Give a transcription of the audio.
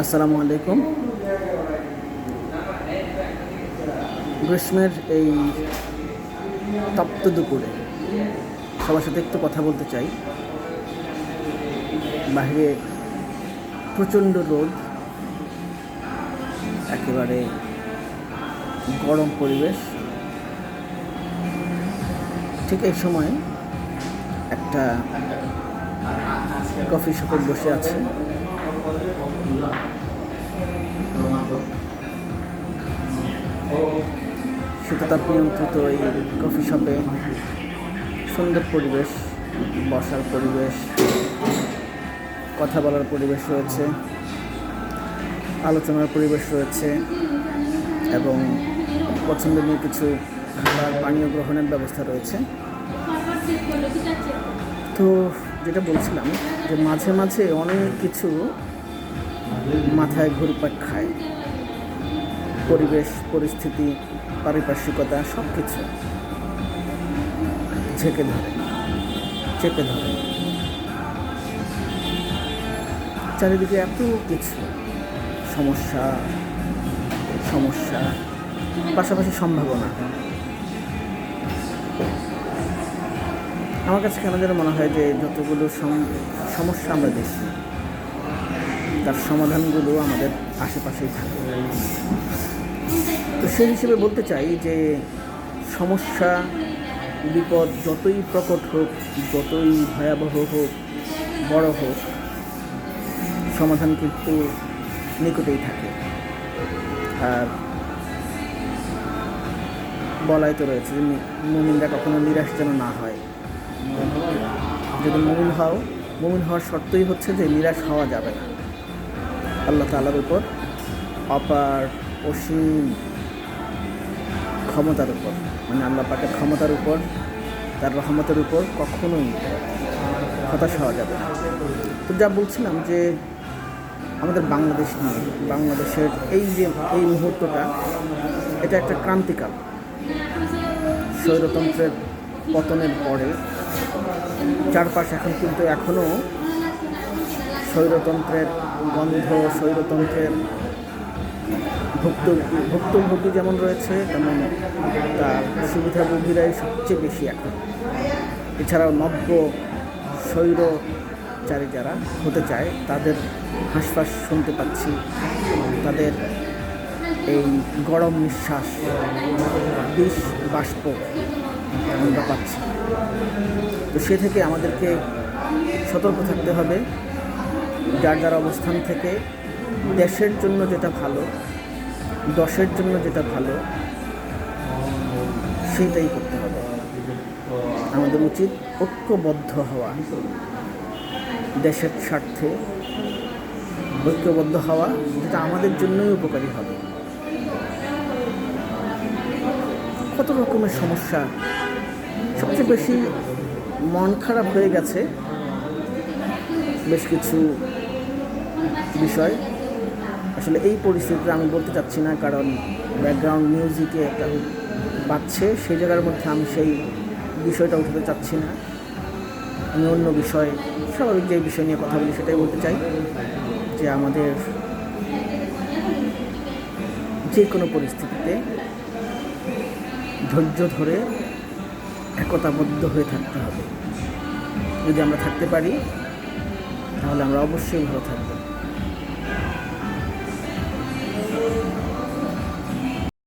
আসসালামু আলাইকুম। গ্রীষ্মের এই তপ্ত দুপুরে সবার সাথে একটু কথা বলতে চাই। বাইরে প্রচণ্ড রোদ, একেবারে গরম পরিবেশ। ঠিক এই সময় একটা কফি শপে বসে আছে। শীততাপ নিয়ন্ত্রিত এই কফি শপে সুন্দর পরিবেশ, বসার পরিবেশ, কথা বলার পরিবেশ রয়েছে, আলোচনার পরিবেশ রয়েছে, এবং পছন্দনীয় কিছু খাবার, পানীয় গ্রহণের ব্যবস্থা রয়েছে। তো যেটা বলছিলাম যে মাঝে মাঝে অনেক কিছু মাথায় ঘুরপাক খায়। পরিবেশ, পরিস্থিতি, পারিপার্শ্বিকতা সব কিছু ঝেঁকে ধরে, চেপে ধরে। চারিদিকে এত কিছু, সমস্যা সমস্যা, পাশাপাশি সম্ভাবনা। আমার কাছে কেন যেন মনে হয় যে যতগুলো সম- সমস্যা আমরা দেখি তার সমাধানগুলো আমাদের আশেপাশেই থাকে। তো সেই হিসেবে বলতে চাই যে সমস্যা, বিপদ যতই প্রকট হোক, যতই ভয়াবহ হোক, বড় হোক, সমাধান কিন্তু নিকটেই থাকে। আর বলাই তো রয়েছে যে মুমিনরা কখনো নিরাশ যেন না হয়। যদি মুমিন হও, মুমিন হওয়ার শর্তই হচ্ছে যে নিরাশ হওয়া যাবে না। আল্লাহ তালার উপর অপার অসীম ক্ষমতার উপর মানে আল্লাহ পাকের ক্ষমতার উপর, তার রহমতের উপর কখনোই হতাশ হওয়া যাবে না। তো যা বলছিলাম যে আমাদের বাংলাদেশ নিয়ে, বাংলাদেশের এই যে, এই মুহূর্তটা, এটা একটা ক্রান্তিকাল। স্বৈরতন্ত্রের পতনের পরে চারপাশ এখন কিন্তু এখনও স্বৈরতন্ত্রের গন্ধ, স্বৈরতন্ত্রের ভুক্ত ভুক্তভোগী যেমন রয়েছে, তেমন তার সুবিধাভোগীরাই সবচেয়ে বেশি এখন। এছাড়াও নব্য স্বৈরচারী যারা হতে চায়, তাদের হাঁসফাঁস শুনতে পাচ্ছি। তাদের এই গরম নিঃশ্বাস, বিষ, বাষ্প আমরা পাচ্ছি। তো সে থেকে আমাদেরকে সতর্ক থাকতে হবে। যার যার অবস্থান থেকে দেশের জন্য যেটা ভালো, দশের জন্য যেটা ভালো, সেইটাই করতে হবে। আমাদের উচিত ঐক্যবদ্ধ হওয়া, দেশের স্বার্থে ঐক্যবদ্ধ হওয়া, যেটা আমাদের জন্যই উপকারী হবে। কত রকমের সমস্যা? সবচেয়ে বেশি মন খারাপ হয়ে গেছে বেশ কিছু বিষয়। আসলে এই পরিস্থিতিতে আমি বলতে চাচ্ছি না, কারণ ব্যাকগ্রাউন্ড মিউজিকে একটা বাজছে, সেই জায়গার মধ্যে আমি সেই বিষয়টা উঠাতে চাচ্ছি না। আমি অন্য বিষয়, স্বাভাবিক যে বিষয় নিয়ে কথা বলি সেটাই বলতে চাই, যে আমাদের যে কোনো পরিস্থিতিতে ধৈর্য ধরে একতাবদ্ধ হয়ে থাকতে হবে। যদি আমরা থাকতে পারি, তাহলে আমরা অবশ্যই ভালো থাকব।